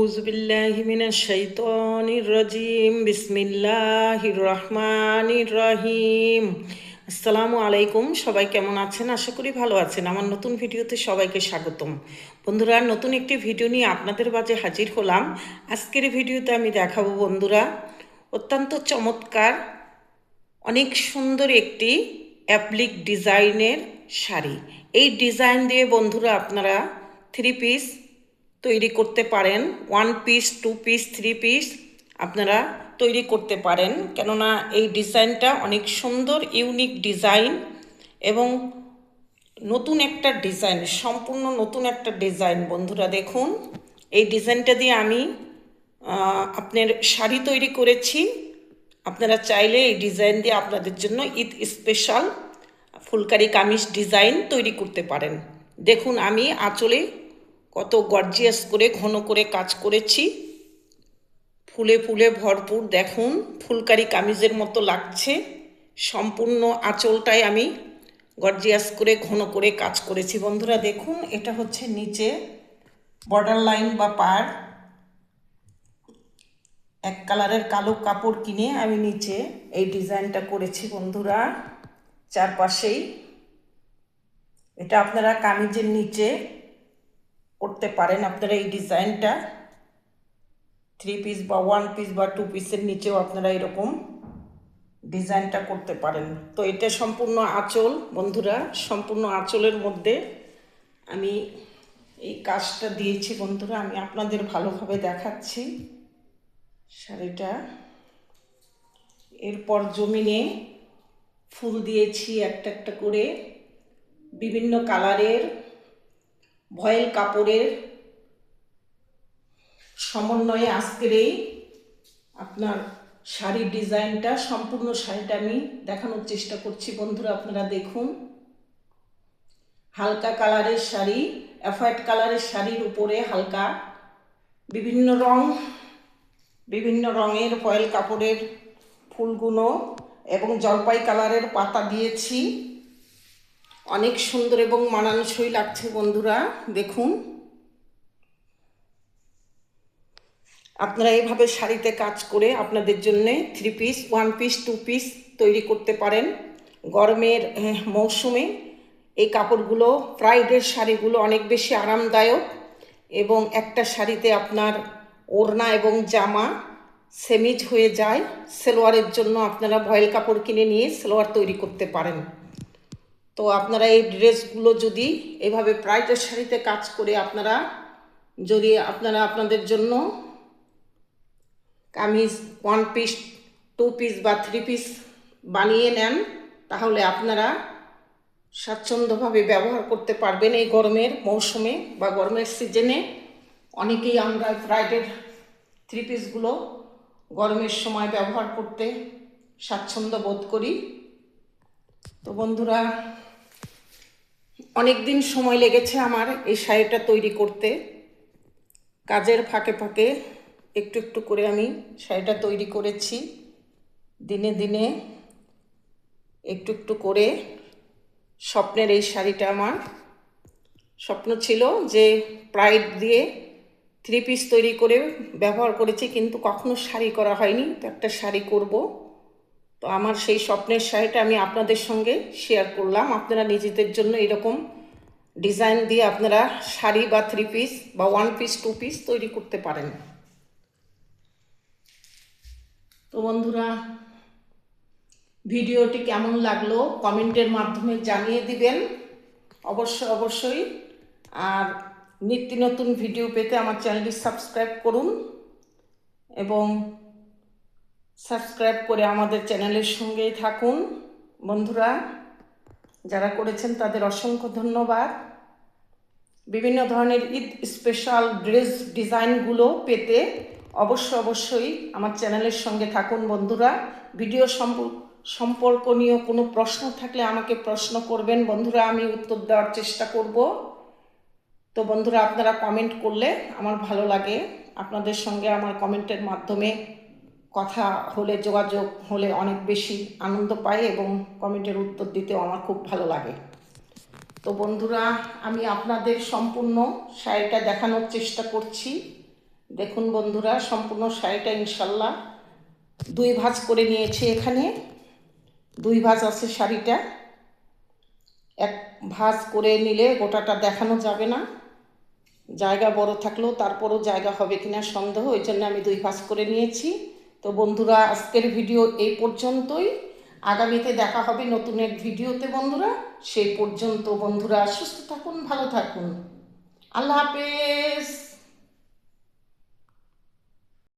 أعوذ بالله من الشيطان الرجيم بسم الله الرحمن الرحيم আসসালামু আলাইকুম সবাই কেমন আছেন আশা করি ভালো আছেন আমার নতুন ভিডিওতে সবাইকে স্বাগতম বন্ধুরা নতুন একটি ভিডিও নিয়ে আপনাদের মাঝে হাজির হলাম আজকের ভিডিওতে আমি দেখাবো বন্ধুরা অত্যন্ত চমৎকার অনেক সুন্দর একটি অ্যাপ্লিক ডিজাইনের শাড়ি এই ডিজাইন দিয়ে বন্ধুরা আপনারা থ্রি পিস তৈরি করতে পারেন। One piece two piece three piece আপনারা তৈরি করতে পারেন। কেননা এই ডিজাইনটা অনেক সুন্দর ইউনিক ডিজাইন এবং নতুন একটা ডিজাইন, সম্পূর্ণ নতুন একটা ডিজাইন। বন্ধুরা দেখুন, এই ডিজাইনটা দিয়ে আমি আপনার শাড়ি তৈরি করেছি। আপনারা চাইলে এই ডিজাইন দিয়ে আপনাদের জন্য ঈদ স্পেশাল ফুলকারি কামিজ ডিজাইন তৈরি করতে পারেন। দেখুন, আমি আঁচলে কত গর্জিয়াস করে, ঘন করে কাজ করেছি। ফুলে ফুলে ভরপুর, দেখুন, ফুলকারি কামিজের মতো লাগছে। সম্পূর্ণ আঁচলটাই আমি গর্জিয়াস করে, ঘন করে কাজ করেছি। বন্ধুরা, দেখুন, এটা হচ্ছে নিচে বর্ডার লাইন বা পার। এক কালারের কালো কাপড় কিনে আমি নিচে এই ডিজাইনটা করেছি বন্ধুরা। চারপাশেই। এটা আপনারা কামিজের নিচে করতে পারেন আপনারা এই ডিজাইনটা। থ্রি পিস বা ওয়ান পিস বা টু পিসের নিচেও আপনারা এরকম ডিজাইনটা করতে পারেন। তো এটা সম্পূর্ণ আঁচল, বন্ধুরা, সম্পূর্ণ আঁচলের মধ্যে আমি এই কাজটা দিয়েছি, বন্ধুরা, আমি আপনাদের ভালোভাবে দেখাচ্ছি শাড়িটা। এরপর জমিনে ফুল দিয়েছি একটা একটা করে, বিভিন্ন কালারের ভয়েল কাপড়ের সমন্বয়ে আজকের এই আপনার শাড়ির ডিজাইনটা, সম্পূর্ণ শাড়িটা আমি দেখানোর চেষ্টা করছি। বন্ধুরা, আপনারা দেখুন। হালকা কালারের শাড়ি অ্যাফাইট কালারের শাড়ির উপরে হালকা বিভিন্ন রং, বিভিন্ন রঙের ফয়েল কাপড়ের ফুলগুলো এবং জলপাই কালারের পাতা দিয়েছি। অনেক সুন্দর এবং মানানসই লাগছে বন্ধুরা, দেখুন। আপনারা এইভাবে শাড়িতে কাজ করে আপনাদের জন্য three piece one piece two piece তৈরি করতে পারেন। গরমের মৌসুমে এই কাপড়গুলো প্রাইডের শাড়িগুলো অনেক বেশি আরামদায়ক এবং একটা শাড়িতে আপনার ওড়না এবং জামা সেমিজ হয়ে যায়। সেলোয়ারের জন্য আপনারা ভয়েল কাপড় কিনে নিয়ে সেলোয়ার তৈরি করতে পারেন। তো আপনারা এই ড্রেসগুলো যদি এভাবে প্রাইডের শাড়িতে কাজ করে আপনারা যদি আপনারা আপনাদের জন্য kameez one piece two piece বা থ্রি পিস বানিয়ে নেন, তাহলে আপনারা স্বাচ্ছন্দ্যভাবে ব্যবহার করতে পারবেন এই গরমের মৌসুমে বা গরমের সিজনে। অনেকেই আমরা ফ্রাইডের থ্রি পিসগুলো গরমের সময় ব্যবহার করতে স্বাচ্ছন্দ্য বোধ করি। তো বন্ধুরা অনেক দিন সময় লেগেছে আমার এই শাড়িটা তৈরি করতে। কাজের ফাঁকে ফাঁকে একটু একটু করে আমি শাড়িটা তৈরি করেছি। দিনে দিনে একটু একটু করে স্বপ্নের এই শাড়িটা আমার। স্বপ্ন ছিল যে প্রাইড দিয়ে থ্রি পিস তৈরি করে ব্যবহার করেছি, কিন্তু কখনো শাড়ি করা হয়নি। তো একটা শাড়ি করব। তো আমার সেই স্বপ্নের শাড়িটা আমি আপনাদের সঙ্গে শেয়ার করলাম। আপনারা নিজেদের জন্য এরকম ডিজাইন দিয়ে আপনারা শাড়ি বা থ্রি পিস বা ওয়ান পিস টু পিস তৈরি করতে পারেন। তো বন্ধুরা, ভিডিওটি কেমন লাগল কমেন্টের মাধ্যমে জানিয়ে দিবেন। অবশ্য, অবশ্যই। আর নিত্য নতুন ভিডিও পেতে আমার চ্যানেলটি সাবস্ক্রাইব করুন। এবং সাবস্ক্রাইব করে আমাদের চ্যানেলের সঙ্গেই থাকুন। বন্ধুরা, যারা করেছেন তাদের অসংখ্য ধন্যবাদ। বিভিন্ন ধরনের ঈদ স্পেশাল ড্রেস ডিজাইনগুলো পেতে অবশ্য অবশ্যই আমার চ্যানেলের সঙ্গে থাকুন বন্ধুরা। ভিডিও সম্প- সম্পর্কনীয় কোনো প্রশ্ন থাকলে আমাকে প্রশ্ন করবেন। বন্ধুরা, আমি উত্তর দেওয়ার চেষ্টা করব। তো বন্ধুরা, আপনারা কমেন্ট করলে আমার ভালো লাগে। আপনাদের সঙ্গে আমার কমেন্টের মাধ্যমে কথা হলে, যোগাযোগ হলে অনেক বেশি আনন্দ পাই এবং কমেন্টের উত্তর দিতেও আমার খুব ভালো লাগে। তো বন্ধুরা, আমি আপনাদের সম্পূর্ণ শাড়িটা দেখানোর চেষ্টা করছি। দেখুন বন্ধুরা, সম্পূর্ণ শাড়িটা ইনশাল্লাহ দুই ভাঁজ করে নিয়েছি এখানে। দুই ভাঁজ আছে শাড়িটা। এক ভাঁজ করে নিলে গোটাটা দেখানো যাবে না। জায়গা বড় থাকলেও তারপরও জায়গা হবে কিনা সন্দেহ, ওই জন্য আমি দুই ভাঁজ করে নিয়েছি। তো বন্ধুরা, আজকের ভিডিও এই পর্যন্তই। আগামীতে দেখা হবে নতুন এক ভিডিওতে বন্ধুরা। সেই পর্যন্ত বন্ধুরা, সুস্থ থাকুন, ভালো থাকুন। আল্লাহ হাফেজ।